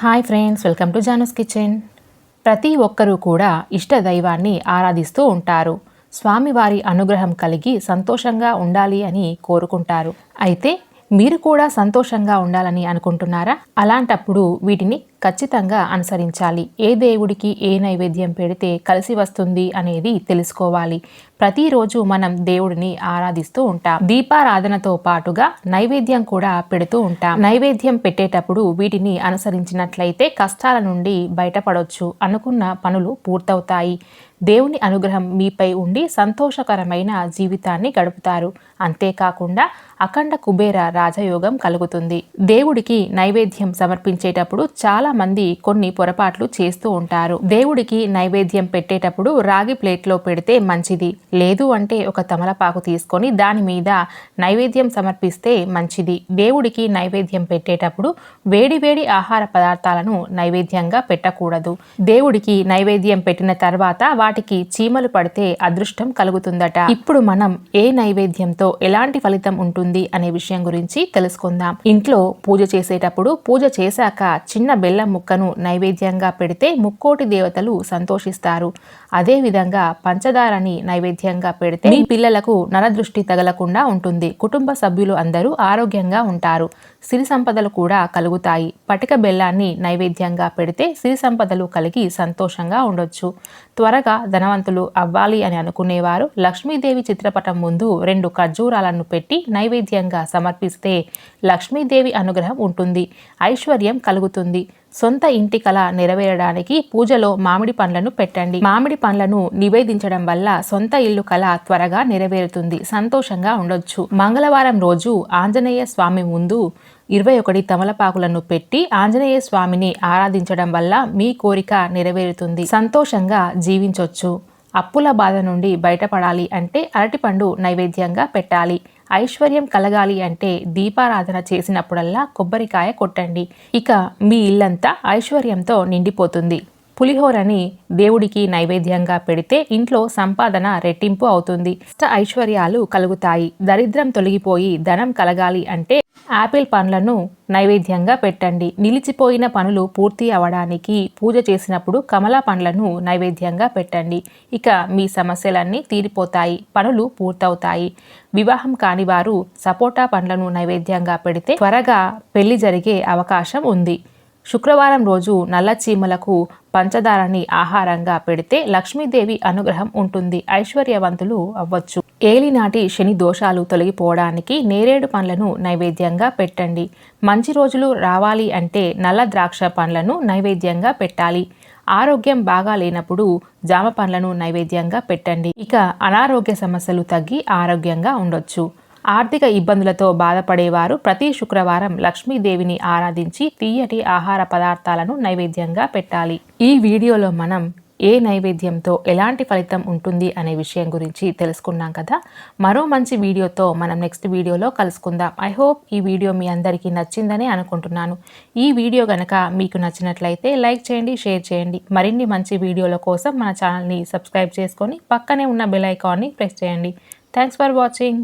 Hi friends welcome to జానస్ kitchen. ప్రతి ఒక్కరూ కూడా ఇష్ట దైవాన్ని ఆరాధిస్తూ ఉంటారు. స్వామివారి అనుగ్రహం కలిగి సంతోషంగా ఉండాలి అని కోరుకుంటారు. అయితే మీరు కూడా సంతోషంగా ఉండాలని అనుకుంటున్నారా? అలాంటప్పుడు వీటిని ఖచ్చితంగా అనుసరించాలి. ఏ దేవుడికి ఏ నైవేద్యం పెడితే కలిసి వస్తుంది అనేది తెలుసుకోవాలి. ప్రతిరోజు మనం దేవుడిని ఆరాధిస్తూ ఉంటాం. దీపారాధనతో పాటుగా నైవేద్యం కూడా పెడుతూ ఉంటాం. నైవేద్యం పెట్టేటప్పుడు వీటిని అనుసరించినట్లయితే కష్టాల నుండి బయటపడవచ్చు అనుకున్న పనులు పూర్తవుతాయి. దేవుని అనుగ్రహం మీపై ఉండి సంతోషకరమైన జీవితాన్ని గడుపుతారు. అంతేకాకుండా అఖండ కుబేర రాజయోగం కలుగుతుంది. దేవుడికి నైవేద్యం సమర్పించేటప్పుడు చాలా మంది కొన్ని పొరపాట్లు చేస్తూ ఉంటారు. దేవుడికి నైవేద్యం పెట్టేటప్పుడు రాగి ప్లేట్లో పెడితే మంచిది. లేదు అంటే ఒక తమలపాకు తీసుకొని దాని మీద నైవేద్యం సమర్పిస్తే మంచిది. దేవుడికి నైవేద్యం పెట్టేటప్పుడు వేడి వేడి ఆహార పదార్థాలను నైవేద్యంగా పెట్టకూడదు. దేవుడికి నైవేద్యం పెట్టిన తర్వాత వాటికి చీమలు పడితే అదృష్టం కలుగుతుందట. ఇప్పుడు మనం ఏ నైవేద్యంతో ఎలాంటి ఫలితం ఉంటుంది అనే విషయం గురించి తెలుసుకుందాం. ఇంట్లో పూజ చేసేటప్పుడు పూజ చేశాక చిన్న బెల్లం ముక్కను నైవేద్యంగా పెడితే ముక్కోటి దేవతలు సంతోషిస్తారు. అదే విధంగా పంచదారని నైవేద్యంగా పెడితే మీ పిల్లలకు నరదృష్టి తగలకుండా ఉంటుంది. కుటుంబ సభ్యులు అందరూ ఆరోగ్యంగా ఉంటారు. సిరి సంపదలు కూడా కలుగుతాయి. పటిక బెల్లాన్ని నైవేద్యంగా పెడితే సిరి సంపదలు కలిగి సంతోషంగా ఉండొచ్చు. త్వరగా ధనవంతులు అవ్వాలి అని అనుకునేవారు. లక్ష్మీదేవి చిత్రపటం ముందు రెండు ఖర్జూరాలను పెట్టి నైవేద్యంగా సమర్పిస్తే లక్ష్మీదేవి అనుగ్రహం ఉంటుంది ఐశ్వర్యం కలుగుతుంది. సొంత ఇంటి కళ నెరవేరడానికి పూజలో మామిడి పండ్లను పెట్టండి. మామిడి పండ్లను నివేదించడం వల్ల సొంత ఇల్లు కళ త్వరగా నెరవేరుతుంది సంతోషంగా ఉండొచ్చు. మంగళవారం రోజు ఆంజనేయ స్వామి ముందు ఇరవై ఒకటి తమలపాకులను పెట్టి ఆంజనేయ స్వామిని ఆరాధించడం వల్ల మీ కోరిక నెరవేరుతుంది. సంతోషంగా జీవించవచ్చు అప్పుల బాధ నుండి బయటపడాలి అంటే అరటిపండు నైవేద్యంగా పెట్టాలి. ఐశ్వర్యం కలగాలి అంటే దీపారాధన చేసినప్పుడల్లా కొబ్బరికాయ కొట్టండి. ఇక మీ ఇల్లంతా ఐశ్వర్యంతో నిండిపోతుంది. పులిహోరని దేవుడికి నైవేద్యంగా పెడితే ఇంట్లో సంపాదన రెట్టింపు అవుతుంది. ఐశ్వర్యాలు కలుగుతాయి. దరిద్రం తొలగిపోయి ధనం కలగాలి అంటే యాపిల్ పండ్లను నైవేద్యంగా పెట్టండి. నిలిచిపోయిన పనులు పూర్తి అవడానికి పూజ చేసినప్పుడు కమలా పండ్లను నైవేద్యంగా పెట్టండి. ఇక మీ సమస్యలన్నీ తీరిపోతాయి. పనులు పూర్తవుతాయి. వివాహం కాని వారు సపోటా పండ్లను నైవేద్యంగా పెడితే త్వరగా పెళ్ళి జరిగే అవకాశం ఉంది. శుక్రవారం రోజు నల్ల చీమలకు పంచదారని ఆహారంగా పెడితే లక్ష్మీదేవి అనుగ్రహం ఉంటుంది. ఐశ్వర్యవంతులు అవ్వచ్చు. ఏలినాటి శని దోషాలు తొలగిపోవడానికి నేరేడు పండ్లను నైవేద్యంగా పెట్టండి. మంచి రోజులు రావాలి అంటే నల్ల ద్రాక్ష పండ్లను నైవేద్యంగా పెట్టాలి. ఆరోగ్యం బాగా లేనప్పుడు జామ పండ్లను నైవేద్యంగా పెట్టండి. ఇక అనారోగ్య సమస్యలు తగ్గి ఆరోగ్యంగా ఉండొచ్చు. ఆర్థిక ఇబ్బందులతో బాధపడేవారు. ప్రతి శుక్రవారం లక్ష్మీదేవిని ఆరాధించి తీయటి ఆహార పదార్థాలను నైవేద్యంగా పెట్టాలి. ఈ వీడియోలో మనం ఏ నైవేద్యంతో ఎలాంటి ఫలితం ఉంటుంది అనే విషయం గురించి తెలుసుకున్నాం కదా? మరో మంచి వీడియోతో మనం నెక్స్ట్ వీడియోలో కలుసుకుందాం. ఐ హోప్ ఈ వీడియో మీ అందరికీ నచ్చిందని అనుకుంటున్నాను. ఈ వీడియో కనుక మీకు నచ్చినట్లయితే లైక్ చేయండి షేర్ చేయండి. మరిన్ని మంచి వీడియోల కోసం మన ఛానల్ని సబ్స్క్రైబ్ చేసుకొని పక్కనే ఉన్న బెల్ ఐకాన్ని ప్రెస్ చేయండి. Thanks for watching.